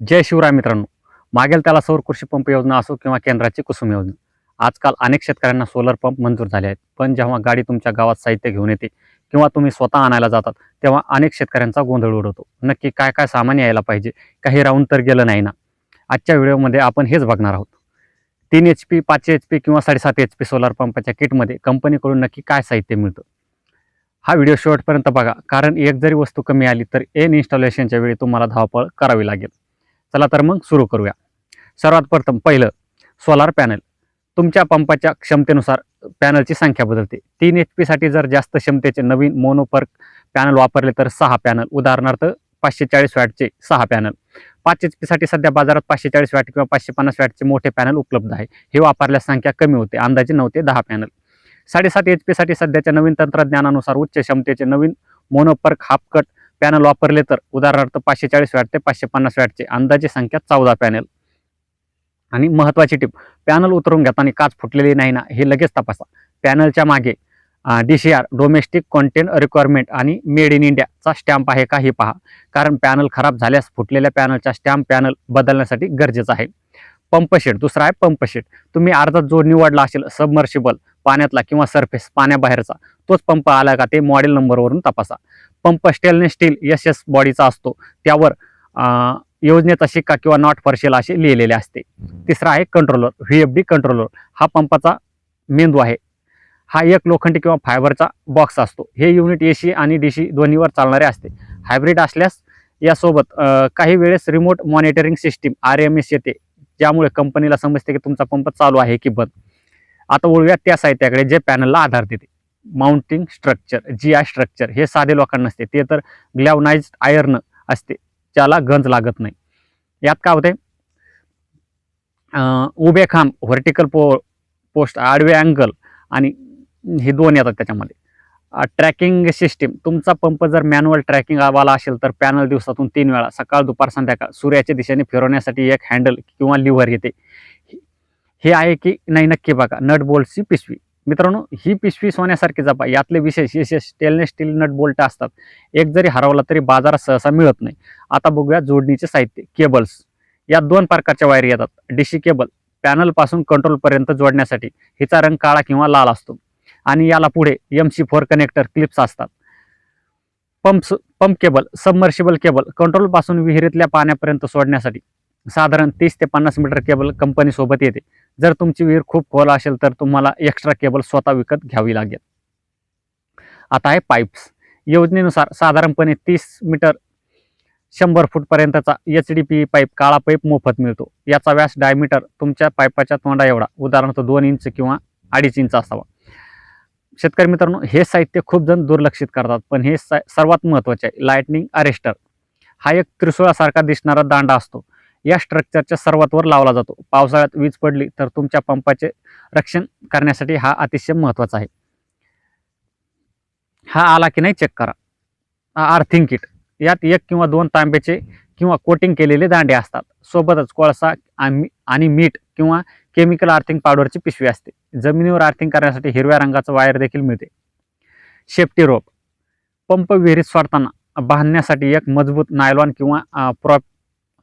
जय शिवराय मित्रांनो. मागेल त्याला सौर कृषी पंप योजना असो किंवा केंद्राची कुसुम योजना. आजकाल अनेक शेतकऱ्यांना सोलर पंप मंजूर झाले आहेत. पण जेव्हा गाडी तुमच्या गावात साहित्य घेऊन येते किंवा तुम्ही स्वतः आणायला जातात तेव्हा अनेक शेतकऱ्यांचा गोंधळ उडवतो. नक्की काय काय सामान यायला पाहिजे काही राहून तर गेलं नाही ना? आजच्या व्हिडिओमध्ये आपण हेच बघणार आहोत. तीन एच पी पाचशे एच पी किंवा साडेसात एच पी सोलार पंपाच्या किटमध्ये कंपनीकडून नक्की काय साहित्य मिळतं? हा व्हिडिओ शेवटपर्यंत बघा. कारण एक जरी वस्तू कमी आली तर एन इन्स्टॉलेशनच्या वेळी तुम्हाला धावपळ करावी लागेल. चला तर मग सुरू करूया. सर्वात प्रथम पहिलं सोलार पॅनल तुमच्या पंपाच्या क्षमतेनुसार पॅनलची संख्या बदलते. तीन एच पीसाठी जर जास्त क्षमतेचे नवीन मोनोपर्क पॅनल वापरले तर सहा पॅनल उदाहरणार्थ पाचशे चाळीस वॅटचे सहा पॅनल पाच एच पीसाठी सध्या बाजारात पाचशे चाळीस वॅट किंवा पाचशे पन्नास वॅटचे मोठे पॅनल उपलब्ध आहे. हे वापरल्यास संख्या कमी होते. अंदाजे नऊ ते दहा पॅनल साडेसात एच पीसाठी सध्याच्या नवीन तंत्रज्ञानानुसार उच्च क्षमतेचे नवीन mono PERC half cut panel वापरले तर उदाहरणार्थ पाचशे चाळीस वॅट ते पाचशे पन्नास वॅटचे अंदाजे संख्या चौदा पॅनल. आणि महत्त्वाची टिप पॅनल उतरून घेताना काच फुटलेली नाही ना हे लगेच तपासा. पॅनलच्या मागे D C R domestic content requirement आणि मेड इन इंडियाचा स्टॅम्प आहे का हे पहा. कारण पॅनल खराब झाल्यास फुटलेल्या पॅनलचा स्टॅम्प पॅनल बदलण्यासाठी गरजेचं आहे. पंपशेट दुसरा आहे पंपशेट तुम्ही अर्धा जो निवडला असेल सबमर्शिबल पाण्यातला किंवा सरफेस पाण्याबाहेरचा तोच पंप आला का ते मॉडेल नंबरवरून तपासा. पंप स्टेलने स्टील एस एस बॉडीचा असतो त्यावर योजनेचा शिक्का किंवा नॉट फर्शेल असे लिहिलेले असते. तिसरा आहे controller V F D controller हा पंपाचा मेंदू आहे. हा एक लोखंडी किंवा फायबरचा बॉक्स असतो. हे युनिट एसी आणि डीसी दोन्हीवर चालणारे असते. हायब्रिड असल्यास यासोबत काही वेळेस remote monitoring system R M S येते. ज्यामुळे कंपनीला समजते की तुमचा पंप चालू आहे की बंद. आता वळूया त्या साहित्याकडे जे पॅनलला आधार देते. Mounting structure G I structure हे साधे लोकांना असते ते तर ग्लॅवनाइज आयर्न असते. ज्याला गंज लागत नाही. यात काय होते? उभे खांब व्हर्टिकल पो पोस्ट आडवे अँगल आणि हे दोन येतात त्याच्यामध्ये. ट्रॅकिंग सिस्टीम तुमचा पंप जर मॅन्युअल ट्रॅकिंग वाला असेल तर पॅनल दिवसातून तीन वेळा सकाळ दुपार संध्याकाळ सूर्याच्या दिशेने फिरवण्यासाठी एक हँडल किंवा लिव्हर येते. हे आहे की नाही नक्की बघा नट बोल्टची पिशवी. मित्रांनो ही पिशवी सोन्यासारखी जपा. यातले विशेष विशेष स्टेनलेस स्टील नट बोल्ट असतात. एक जरी हरवला तरी बाजारात सहसा मिळत नाही. आता बघूया जोडणीचे साहित्य. केबल्स. यात दोन प्रकारच्या वायर येतात. DC cable. पॅनलपासून कंट्रोलपर्यंत जोडण्यासाठी. हिचा रंग काळा किंवा लाल असतो. आणि याला पुढे M C four connector clips असतात. Pump pump cable submersible cable कंट्रोलपासून विहिरीतल्या पाण्यापर्यंत सोडण्यासाठी साधारण तीस ते पन्नास मीटर केबल कंपनीसोबत येते. जर तुमची विहीर खूप खोल असेल तर तुम्हाला एक्स्ट्रा केबल स्वतः विकत घ्यावी लागेल. आता आहे पाईप्स योजनेनुसार साधारणपणे तीस मीटर शंभर फूटपर्यंतचा एच डी पी पाईप काळा पाईप मोफत मिळतो. याचा व्यास डायमीटर तुमच्या पाईपाच्या तोंडा एवढा. उदाहरणार्थ दोन इंच किंवा अडीच इंच असावा. शेतकरी मित्रांनो हे साहित्य खूप जण दुर्लक्षित करतात पण हे सा- सर्वात महत्त्वाचे आहे. लाईटनिंग अरेस्टर हा एक त्रिशूळासारखा दिसणारा दांडा असतो. या स्ट्रक्चरच्या सर्वात वर लावला जातो. पावसाळ्यात वीज पडली तर तुमच्या पंपाचे रक्षण करण्यासाठी हा अतिशय महत्त्वाचा आहे. हा आला की नाही चेक करा. हा आर्थिंग किट यात एक किंवा दोन तांब्याचे किंवा कोटिंग केलेले दांडे असतात. सोबतच कोळसा आणि मीठ किंवा केमिकल आर्थिंग पावडरची पिशवी असते. जमिनीवर आर्थिंग करण्यासाठी हिरव्या रंगाचं वायर देखील मिळते. शेफ्टी रोप पंप विहिरीत सोडताना बांधण्यासाठी एक मजबूत नायलॉन किंवा प्रॉप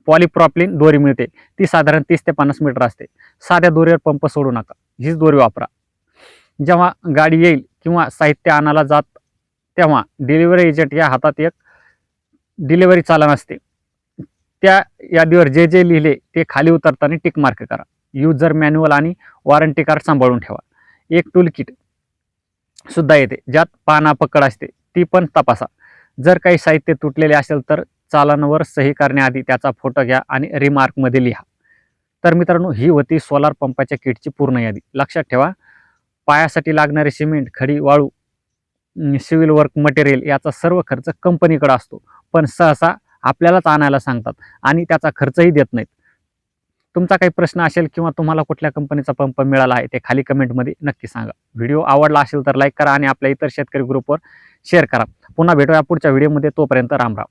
पॉलिप्रॉपलिन दोरी मिळते. ती साधारण तीस ते पन्नास मीटर असते. साध्या दोरीवर पंप सोडू नका. हीच दोरी वापरा. जेव्हा गाडी येईल किंवा साहित्य आणायला जात तेव्हा डिलिव्हरी एजंट या हातात एक डिलिव्हरी चालन असते. त्या यादीवर जे जे लिहिले ते खाली उतरताना टिक मार्क करा. युजर मॅन्युअल आणि वॉरंटी कार्ड सांभाळून ठेवा. एक टूल किट सुद्धा येते ज्यात पाना पकड असते. ती पण तपासा. जर काही साहित्य तुटलेले असेल तर चालनावर सही करण्याआधी त्याचा फोटो घ्या आणि रिमार्कमध्ये लिहा. तर मित्रांनो ही होती सोलार पंपाच्या किटची पूर्ण यादी. लक्षात ठेवा पायासाठी लागणारे सिमेंट खडी वाळू सिव्हिल वर्क मटेरियल याचा सर्व खर्च कंपनीकडे असतो. पण सहसा आपल्यालाच आणायला सांगतात आणि त्याचा खर्चही देत नाहीत. तुमचा काही प्रश्न असेल किंवा तुम्हाला कुठल्या कंपनीचा पंप मिळाला आहे ते खाली कमेंटमध्ये नक्की सांगा. व्हिडिओ आवडला असेल तर लाईक करा आणि आपल्या इतर शेतकरी ग्रुपवर शेअर करा. पुन्हा भेटूया पुढच्या व्हिडिओमध्ये तोपर्यंत रामराव